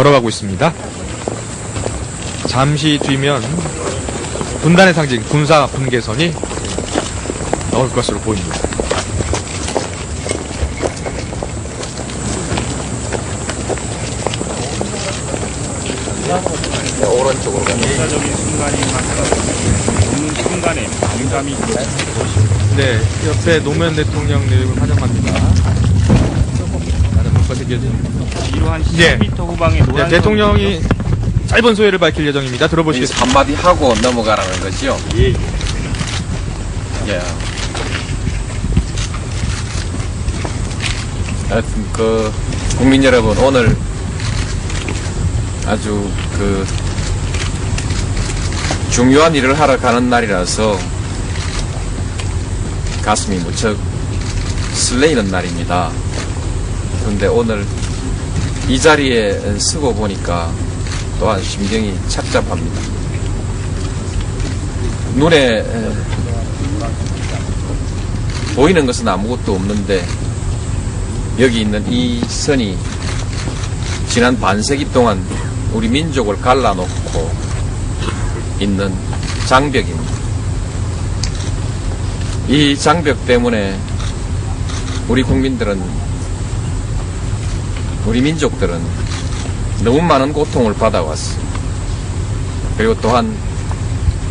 걸어가고 있습니다. 잠시 뒤면 분단의 상징 군사 분계선이 나올 것으로 보입니다. 오른쪽으로 역사적인 만큼 없는 순간에 감감이 네, 옆에 노무현 대통령 내륙을 환영합니다. 뭔가 새겨진 뒤로 한 예. 10m 후방에 네, 노란 대통령이 짧은 소회를 밝힐 예정입니다. 들어보시겠습니다. 한마디 하고 넘어가라는 거죠. 예. 예. 하여튼 그 국민 여러분 오늘 아주 그 중요한 일을 하러 가는 날이라서 가슴이 무척 설레이는 날입니다. 그런데 오늘 이 자리에 서고 보니까 또한 심경이 착잡합니다. 눈에 에, 보이는 것은 아무것도 없는데 여기 있는 이 선이 지난 반세기 동안 우리 민족을 갈라놓고 있는 장벽입니다. 이 장벽 때문에 우리 국민들은 우리 민족들은 너무 많은 고통을 받아왔습니다. 그리고 또한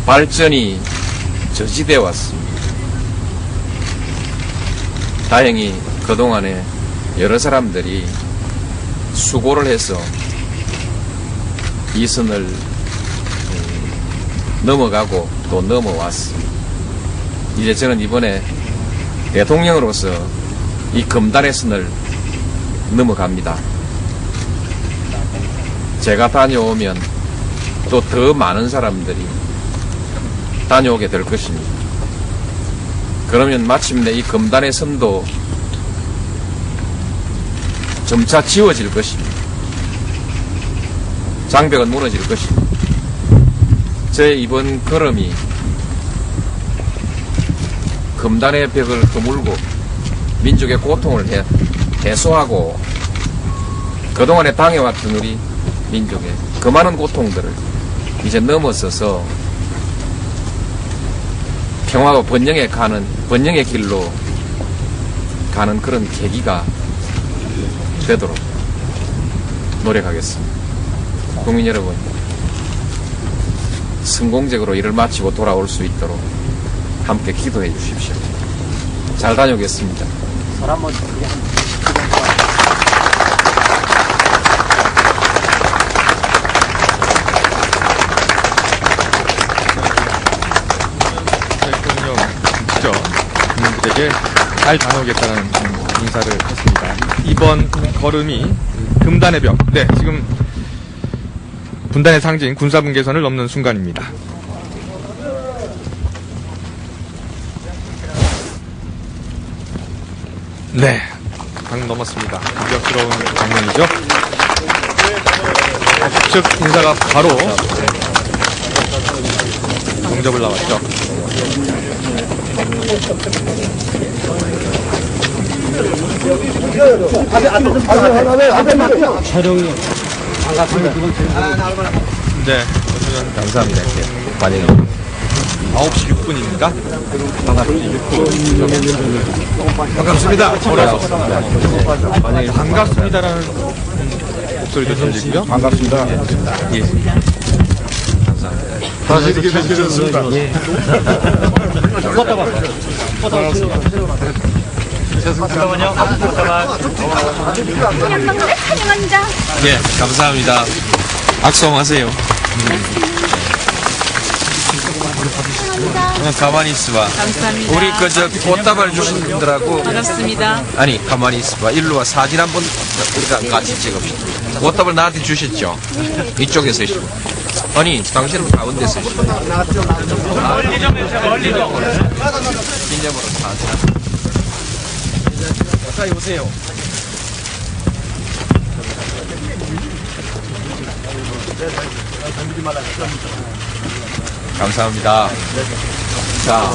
발전이 저지되어 왔습니다. 다행히 그동안에 여러 사람들이 수고를 해서 이 선을 음, 넘어가고 또 넘어왔습니다. 이제 저는 이번에 대통령으로서 이 금단의 선을 넘어갑니다. 제가 다녀오면 또 더 많은 사람들이 다녀오게 될 것입니다. 그러면 마침내 이 금단의 선도 점차 지워질 것입니다. 장벽은 무너질 것입니다. 제 이번 걸음이 금단의 벽을 허물고 민족의 고통을 해, 해소하고 그동안에 당해왔던 우리 민족의 그 많은 고통들을 이제 넘어서서 평화와 번영에 가는 번영의 길로 가는 그런 계기가 되도록 노력하겠습니다. 국민 여러분, 성공적으로 일을 마치고 돌아올 수 있도록 함께 기도해 주십시오. 잘 다녀오겠습니다. 대통령 직접 국민들에게 잘 다녀오겠다는 음, 인사를 했습니다. 이번 걸음이 금단의 벽, 네, 지금 분단의 상징 군사분계선을 넘는 순간입니다. 네, 방 넘었습니다. 감격스러운 장면이죠. 북측 인사가 바로 용접을 나왔죠. 네, 오늘은 감사합니다. 만약에 9시 6분입니다. 반갑습니다. 반갑습니다라는 목소리도 들리고요. 반갑습니다. 예. 다시 이렇게 되셨습니다. 한양방문에 환영합니다. 예, 감사합니다. 악수하세요. 그냥 가만히 있어봐. 감사합니다. 우리 그저 꽃다발 주신 분들하고 반갑습니다. 아니 가만히 있어봐. 일로 와 사진 한번 우리가 같이 찍읍시다. 꽃다발 나한테 주셨죠? 이쪽에 서시고. 아니 당신은 가운데 서시고. 멀리 좀 해주세요. 멀리 좀. 사진. 한- 가까이 오세요. 감사합니다. 자,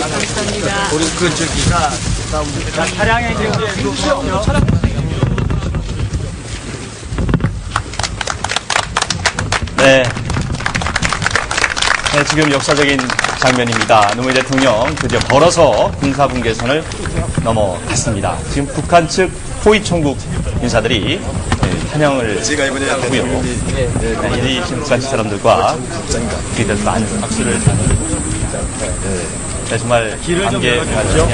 감사합니다. 우리 그 저기 네. 네, 지금 역사적인 장면입니다. 노무현 대통령 드디어 걸어서 군사분계선을 넘어갔습니다. 지금 북한 측 호위 총국 인사들이 네, 환영을 하고요. 네, 이 지금 북한 측 사람들과 그들 많은 박수를 네, 정말 관계 가죠.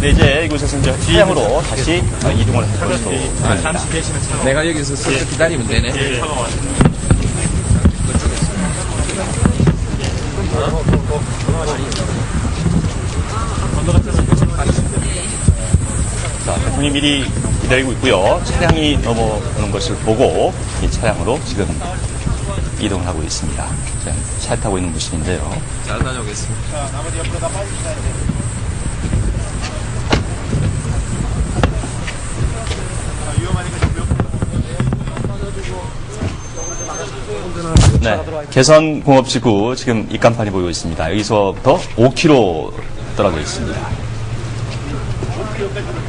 네, 이제 이곳에서 이제 차량으로 다시 어, 이동을 할 것으로 보입니다. 내가 여기서 서서 기다리면 되네. 자, 대통령이 미리 기다리고 있고요. 차량이 넘어오는 것을 보고 이 차량으로 지금 이동을 하고 있습니다. 지금 차 타고 있는 모습인데요. 잘 다녀오겠습니다. 네, 개선 공업지구 지금 입간판이 보이고 있습니다. 여기서부터 5km 떨어져 있습니다.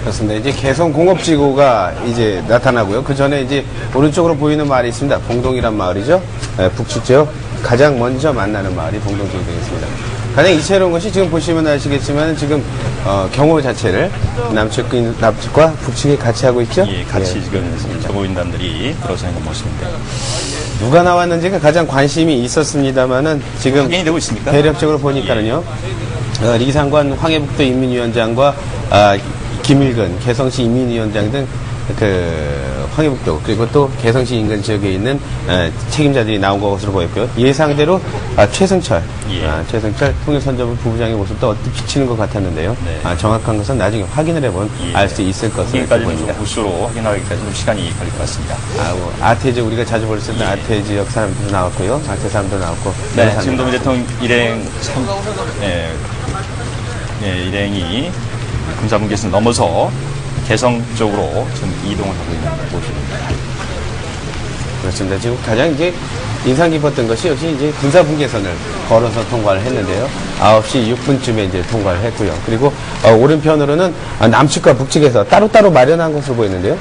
그렇습니다. 이제 개성 공업지구가 이제 나타나고요. 그 전에 이제 오른쪽으로 보이는 마을이 있습니다. 봉동이란 마을이죠. 예, 북측 지역 가장 먼저 만나는 마을이 봉동지구 되겠습니다. 가장 이채로운 것이 지금 보시면 아시겠지만 지금 어, 경호 자체를 남측, 남측과 북측이 같이 하고 있죠. 예, 같이 예. 지금 경호인단들이 들어서 있는 모습인데 누가 나왔는지가 가장 관심이 있었습니다만은 지금 확인이 되고 있습니까? 대략적으로 보니까는요. 어, 리상관 황해북도 인민위원장과 아, 김일근 개성시 인민위원장 등 그 황해북도 그리고 또 개성시 인근 지역에 있는 에, 책임자들이 나온 것으로 보였고요. 예상대로 아, 최승철, 예. 아, 최승철 통일선전부 부부장의 모습도 어떻게 비치는 것 같았는데요. 네. 아, 정확한 것은 나중에 확인을 해본 예. 알 수 있을 것으로 보입니다. 부수로 확인하기까지 좀 시간이 걸릴 것 같습니다. 아, 뭐, 아태 지역 우리가 자주 볼 수 있는 아태 지역 사람들도 나왔고요. 아태 사람도 나왔고. 네, 여러 지금 사람들. 노무현 대통령 일행 참, 예, 예, 일행이 군사분계선 넘어서 개성 쪽으로 지금 이동을 하고 있는 모습입니다. 그렇습니다. 지금 가장 이제 인상 깊었던 것이 역시 이제 군사분계선을 걸어서 통과를 했는데요. 9시 6분쯤에 이제 통과를 했고요. 그리고 어, 오른편으로는 아, 남측과 북측에서 따로따로 마련한 것으로 보이는데요. 어,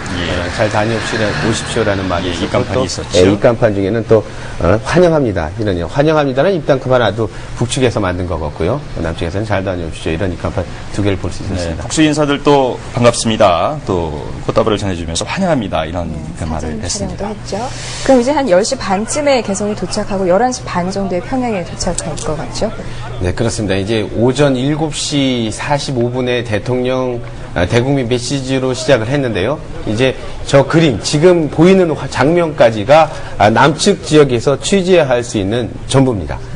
잘 다녀오십시오라는 말이 예, 있었고 입간판이 또, 있었죠. 예, 입간판 중에는 또 어, 환영합니다. 이런 환영합니다는 입간판 아도 북측에서 만든 것 같고요. 남측에서는 잘 다녀오십시오. 이런 입간판 두 개를 볼수 네, 있었습니다. 국수 인사들도 반갑습니다. 또 꽃다발을 전해주면서 환영합니다. 이런 그 말을 했습니다. 촬영도 했죠. 그럼 이제 한 10시 반쯤에 개성에 도착하고 11시 반 정도에 평양에 도착 할것 같죠? 네, 그렇습니다. 이제 오전 7시 45분에 대통령 아, 대국민 메시지로 시작을 했는데요. 이제 저 그림, 지금 보이는 화- 장면까지가 아, 남측 지역에서 취재할 수 있는 전부입니다.